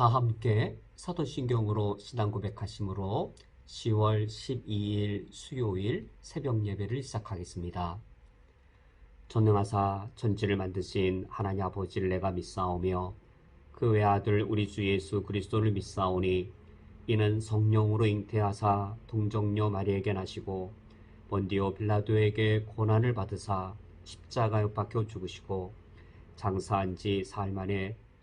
다 함께 사도신경으로 신앙 고백하심으로 10월 12일 수요일 새벽 예배를 시작하겠습니다. 전능하사 전지를 만드신 하나님 아버지를 내가 믿사오며 그 외아들 우리 주 예수 그리스도를 믿사오니 이는 성령으로 잉태하사 동정녀 마리에게 나시고 본디오 빌라도에게 고난을 받으사 십자가에 박혀 죽으시고 장사한 지 사흘 만에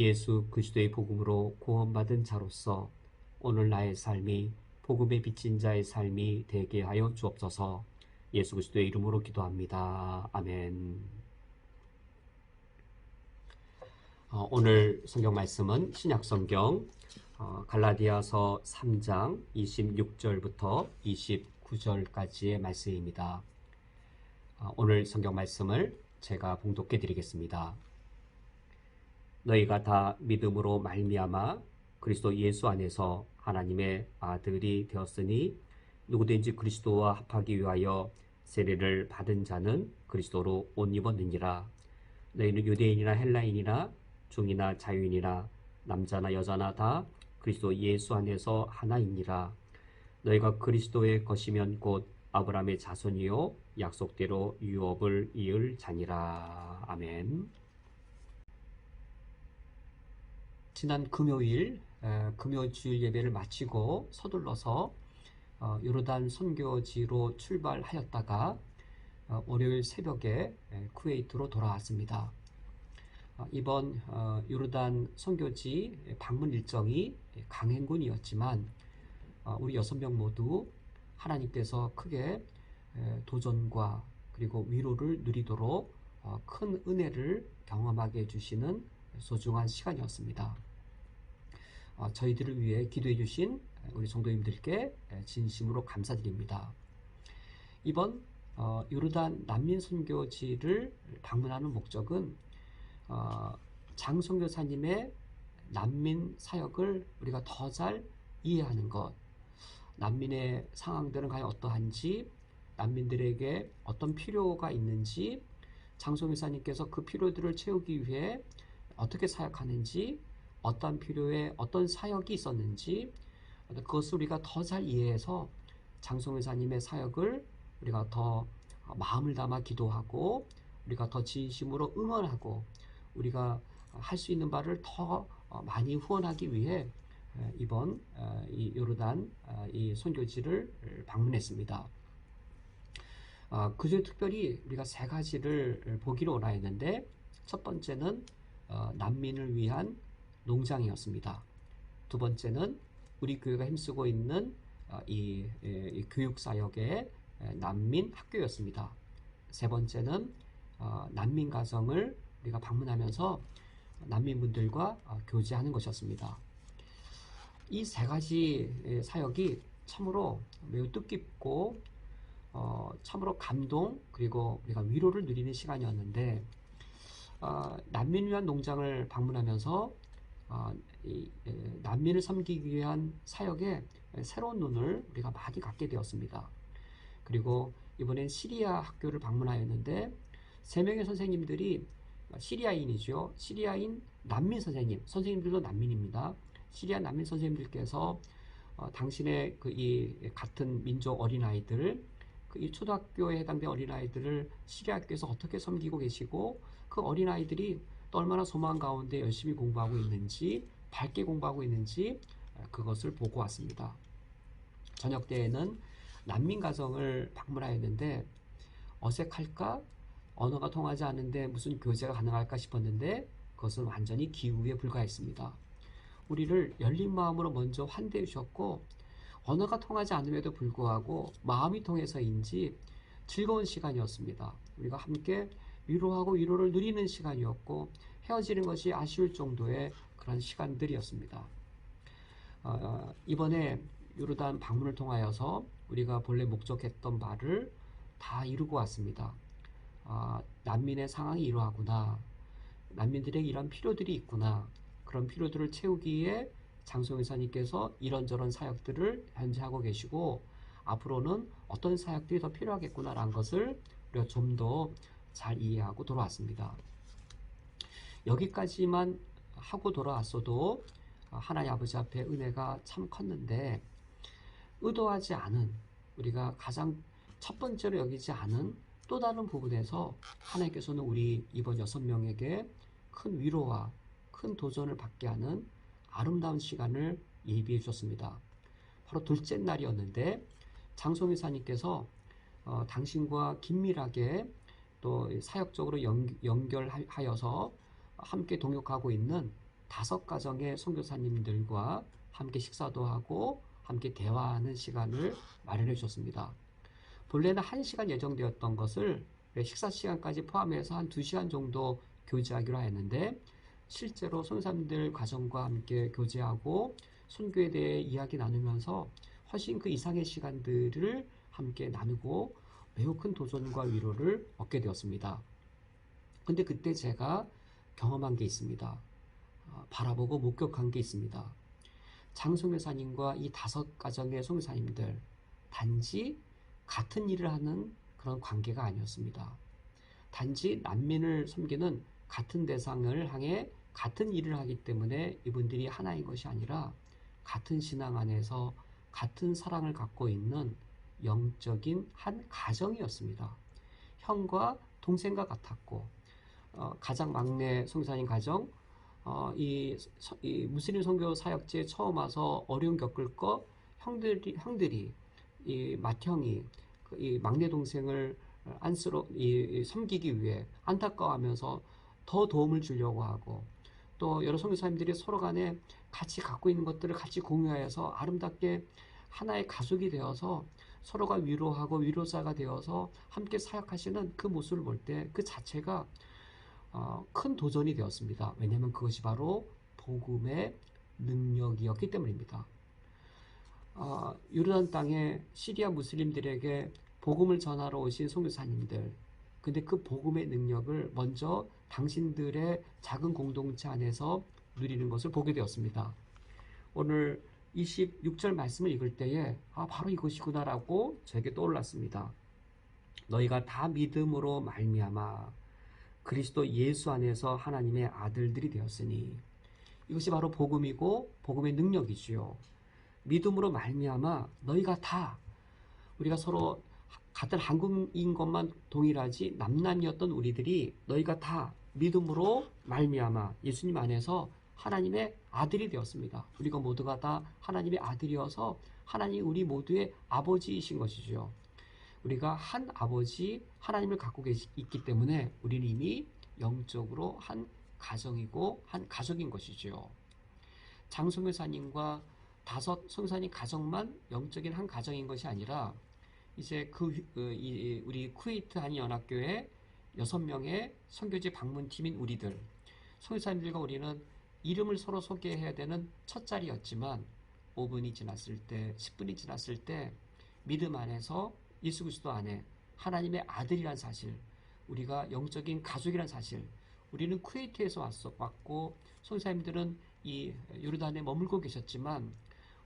예수 그리스도의 복음으로 구원받은 자로서 오늘 나의 삶이 복음에 비친 자의 삶이 되게 하여 주옵소서. 예수 그리스도의 이름으로 기도합니다. 아멘. 어, 오늘 성경 말씀은 신약 성경 어, 갈라디아서 3장 26절부터 29절까지의 말씀입니다. 어, 오늘 성경 말씀을 제가 봉독해 드리겠습니다. 너희가 다 믿음으로 말미암아 그리스도 예수 안에서 하나님의 아들이 되었으니 누구든지 그리스도와 합하기 위하여 세례를 받은 자는 그리스도로 옷 입었느니라. 너희는 유대인이나 헬라인이나 중이나 자유인이나 남자나 여자나 다 그리스도 예수 안에서 하나이니라. 너희가 그리스도의 것이면 곧 아브라함의 자손이요 약속대로 유업을 이을 자니라. 아멘. 지난 금요일 금요 주일 예배를 마치고 서둘러서 어, 요르단 선교지로 출발하였다가 어, 월요일 새벽에 쿠웨이트로 돌아왔습니다. 어, 이번 요르단 선교지 방문 일정이 강행군이었지만 우리 여섯 명 모두 하나님께서 크게 도전과 그리고 위로를 누리도록 큰 은혜를 경험하게 해주시는 소중한 시간이었습니다. 저희들을 위해 기도해 주신 우리 성도님들께 진심으로 감사드립니다. 이번 어, 요르단 난민 선교지를 방문하는 목적은 어, 장 선교사님의 난민 사역을 우리가 더 잘 이해하는 것, 난민의 상황들은 과연 어떠한지, 난민들에게 어떤 필요가 있는지, 장성교사님께서 그 필요들을 채우기 위해 어떻게 사역하는지, 어떤 필요에 어떤 사역이 있었는지, 그것을 우리가 더 잘 이해해서 장성회사님의 사역을 우리가 더 마음을 담아 기도하고 우리가 더 진심으로 응원하고 우리가 할 수 있는 바를 더 많이 후원하기 위해 이번 이 요르단 이 선교지를 방문했습니다. 아, 그중 특별히 우리가 세 가지를 보기로 원하였는데 첫 번째는 어, 난민을 위한 농장이었습니다. 두 번째는 우리 교회가 힘쓰고 있는 어, 이, 이 교육사역의 난민 학교였습니다. 세 번째는 어, 난민 가정을 우리가 방문하면서 난민분들과 어, 교제하는 것이었습니다. 이 세 가지 사역이 참으로 매우 뜻깊고 어, 참으로 감동 그리고 우리가 위로를 누리는 시간이었는데 어, 난민 위한 농장을 방문하면서 어, 이, 난민을 섬기기 위한 사역에 새로운 눈을 우리가 많이 갖게 되었습니다. 그리고 이번엔 시리아 학교를 방문하였는데 세 명의 선생님들이 시리아인이죠. 시리아인 난민 선생님, 선생님들도 난민입니다. 시리아 난민 선생님들께서 어, 당신의 그 이 같은 민족 어린아이들, 그 이 초등학교에 해당된 어린아이들을 시리아 학교에서 어떻게 섬기고 계시고 그 어린아이들이 또 얼마나 소망 가운데 열심히 공부하고 있는지 밝게 공부하고 있는지 그것을 보고 왔습니다. 저녁 때에는 난민 가정을 방문하였는데 어색할까? 언어가 통하지 않는데 무슨 교제가 가능할까 싶었는데 그것은 완전히 기우에 불과했습니다. 우리를 열린 마음으로 먼저 환대해 주셨고 언어가 통하지 않음에도 불구하고 마음이 통해서인지 즐거운 시간이었습니다. 우리가 함께 위로하고 위로를 누리는 시간이었고 헤어지는 것이 아쉬울 정도의 그런 시간들이었습니다. 어, 이번에 요르단 방문을 통하여서 우리가 본래 목적했던 바를 다 이루고 왔습니다. 아, 난민의 상황이 이러하구나. 난민들에게 이런 필요들이 있구나. 그런 필요들을 채우기에 장송회사님께서 이런저런 사역들을 현재 하고 계시고 앞으로는 어떤 사역들이 더 필요하겠구나라는 것을 우리가 좀 더 잘 이해하고 돌아왔습니다. 여기까지만 하고 돌아왔어도 하나님 아버지 앞에 은혜가 참 컸는데 의도하지 않은 우리가 가장 첫 번째로 여기지 않은 또 다른 부분에서 하나님께서는 우리 이번 여섯 명에게 큰 위로와 큰 도전을 받게 하는 아름다운 시간을 예비해 주셨습니다. 바로 둘째 날이었는데 장송이사님께서 어, 당신과 긴밀하게 또 사역적으로 연, 연결하여서 함께 동역하고 있는 다섯 가정의 선교사님들과 함께 식사도 하고 함께 대화하는 시간을 마련해 주셨습니다. 본래는 1시간 예정되었던 것을 식사 시간까지 포함해서 한 2시간 정도 교제하기로 했는데 실제로 선사님들 가정과 함께 교제하고 선교에 대해 이야기 나누면서 훨씬 그 이상의 시간들을 함께 나누고 매우 큰 도전과 위로를 얻게 되었습니다. 근데 그때 제가 경험한 게 있습니다. 어, 바라보고 목격한 게 있습니다. 장송교사님과 이 다섯 가정의 송교사님들 단지 같은 일을 하는 그런 관계가 아니었습니다. 단지 난민을 섬기는 같은 대상을 향해 같은 일을 하기 때문에 이분들이 하나인 것이 아니라 같은 신앙 안에서 같은 사랑을 갖고 있는 영적인 한 가정이었습니다. 형과 동생과 같았고 어, 가장 막내 성사님 가정 어, 이, 이 무슬림 선교 사역지에 처음 와서 어려움 겪을 거 형들이 형들이 이 맏형이 그이 막내 동생을 안쓰러 이, 섬기기 위해 안타까워하면서 더 도움을 주려고 하고 또 여러 선교사님들이 서로 간에 같이 갖고 있는 것들을 같이 공유하여서 아름답게 하나의 가족이 되어서 서로가 위로하고 위로자가 되어서 함께 사역하시는 그 모습을 볼 때 그 자체가 어, 큰 도전이 되었습니다. 왜냐하면 그것이 바로 복음의 능력이었기 때문입니다. 어, 요르단 땅에 시리아 무슬림들에게 복음을 전하러 오신 선교사님들 근데 그 복음의 능력을 먼저 당신들의 작은 공동체 안에서 누리는 것을 보게 되었습니다. 오늘 26절 말씀을 읽을 때에 아 바로 이것이구나라고 저에게 떠올랐습니다. 너희가 다 믿음으로 말미암아 그리스도 예수 안에서 하나님의 아들들이 되었으니 이것이 바로 복음이고 복음의 능력이지요. 믿음으로 말미암아 너희가 다 우리가 서로 같은 한국인 것만 동일하지 남남이었던 우리들이 너희가 다 믿음으로 말미암아 예수님 안에서 하나님의 아들이 되었습니다. 우리가 모두가 다 하나님의 아들이어서 하나님 우리 모두의 아버지이신 것이죠. 우리가 한 아버지 하나님을 갖고 있기 때문에 우리는 이미 영적으로 한 가정이고 한 가족인 것이죠. 장성교사님과 다섯 성사님 가정만 영적인 한 가정인 것이 아니라 이제 그 우리 쿠웨이트 한인연합교회 여섯 명의 선교지 방문팀인 우리들 선교사님들과 우리는 이름을 서로 소개해야 되는 첫 자리였지만 5분이 지났을 때 10분이 지났을 때 믿음 안에서 예수 그리스도 안에 하나님의 아들이란 사실 우리가 영적인 가족이란 사실 우리는 쿠웨이트에서 왔어 왔고 선사님들은 이 요르단에 머물고 계셨지만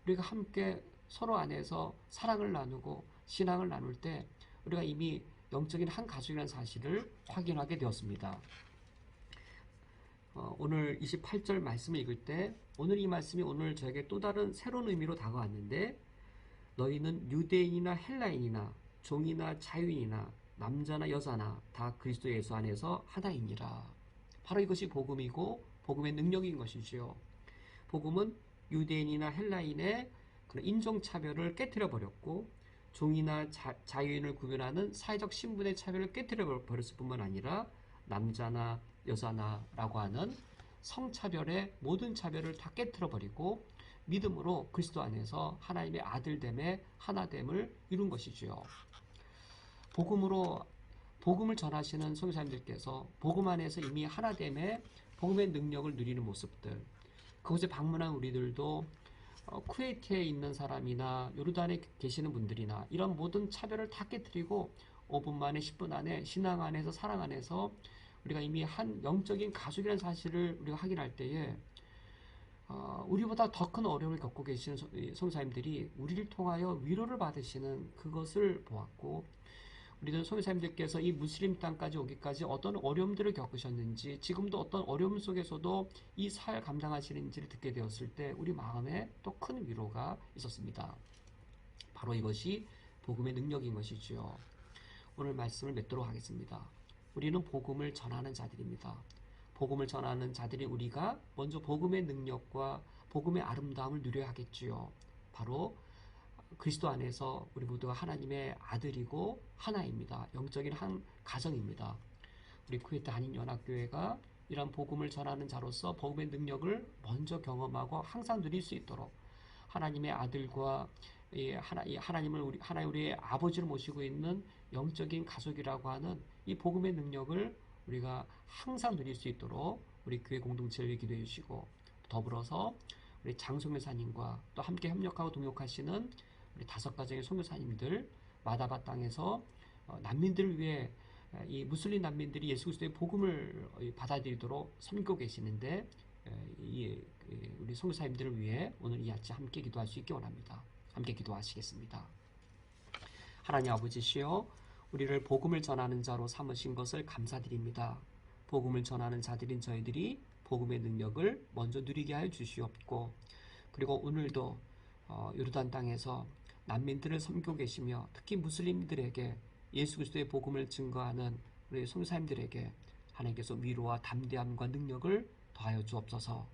우리가 함께 서로 안에서 사랑을 나누고 신앙을 나눌 때 우리가 이미 영적인 한 가족이라는 사실을 확인하게 되었습니다. 어, 오늘 28절 말씀을 읽을 때 오늘 이 말씀이 오늘 저에게 또 다른 새로운 의미로 다가왔는데 너희는 유대인이나 헬라인이나 종이나 자유인이나 남자나 여자나 다 그리스도 예수 안에서 하나이니라. 바로 이것이 복음이고 복음의 능력인 것이지요. 복음은 유대인이나 헬라인의 인종차별을 깨뜨려 버렸고 종이나 자, 자유인을 구별하는 사회적 신분의 차별을 깨뜨려 버렸을 뿐만 아니라 남자나 여자나라고 하는 성차별의 모든 차별을 다 깨뜨려 버리고 믿음으로 그리스도 안에서 하나님의 아들됨의 하나됨을 이룬 것이지요. 복음으로 복음을 전하시는 성사님들께서 복음 안에서 이미 하나됨의 복음의 능력을 누리는 모습들 그곳에 방문한 우리들도 어, 쿠웨이트에 있는 사람이나 요르단에 계시는 분들이나 이런 모든 차별을 다 깨뜨리고 5분 만에 10분 안에 신앙 안에서 사랑 안에서 우리가 이미 한 영적인 가족이라는 사실을 우리가 확인할 때에 어, 우리보다 더 큰 어려움을 겪고 계시는 성사님들이 우리를 통하여 위로를 받으시는 그것을 보았고 우리는 성사님들께서 이 무슬림 땅까지 오기까지 어떤 어려움들을 겪으셨는지 지금도 어떤 어려움 속에서도 이 사활 감당하시는지를 듣게 되었을 때 우리 마음에 또 큰 위로가 있었습니다. 바로 이것이 복음의 능력인 것이지요. 오늘 말씀을 맺도록 하겠습니다. 우리는 복음을 전하는 자들입니다. 복음을 전하는 자들이 우리가 먼저 복음의 능력과 복음의 아름다움을 누려야 하겠지요. 바로 그리스도 안에서 우리 모두가 하나님의 아들이고 하나입니다. 영적인 한 가정입니다. 우리 쿠웨이트 한인연합교회가 이런 복음을 전하는 자로서 복음의 능력을 먼저 경험하고 항상 누릴 수 있도록 하나님의 아들과 이 하나, 이 하나님을 우리 하나의 우리의 아버지를 모시고 있는 영적인 가족이라고 하는 이 복음의 능력을 우리가 항상 누릴 수 있도록 우리 교회 공동체를 위해 기도해 주시고 더불어서 우리 장송교사님과 또 함께 협력하고 동역하시는 우리 다섯 가정의 송교사님들 마다바 땅에서 어, 난민들을 위해 에, 이 무슬림 난민들이 예수 그리스도의 복음을 어, 이 받아들이도록 섬기고 계시는데 에, 우리 송교사님들을 위해 오늘 이 아침 함께 기도할 수 있기 원합니다. 함께 기도하시겠습니다. 하나님 아버지시여 우리를 복음을 전하는 자로 삼으신 것을 감사드립니다. 복음을 전하는 자들인 저희들이 복음의 능력을 먼저 누리게 하여 주시옵고 그리고 오늘도 어, 요르단 땅에서 난민들을 섬기고 계시며 특히 무슬림들에게 예수 그리스도의 복음을 증거하는 우리 송사님들에게 하나님께서 위로와 담대함과 능력을 더하여 주옵소서.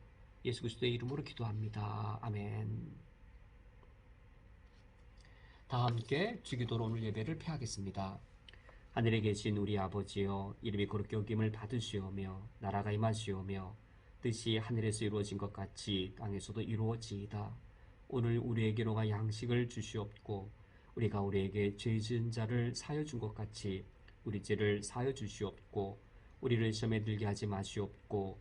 예수 그리스도의 이름으로 기도합니다. 아멘. 다 함께 주기도로 오늘 예배를 폐하겠습니다. 하늘에 계신 우리 아버지여 이름이 거룩히 여김을 받으시오며 나라가 임하시오며 뜻이 하늘에서 이루어진 것 같이 땅에서도 이루어지이다. 오늘 우리에게로가 양식을 주시옵고 우리가 우리에게 죄 지은 자를 사여 준 것 같이 우리 죄를 사여 주시옵고 우리를 시험에 들게 하지 마시옵고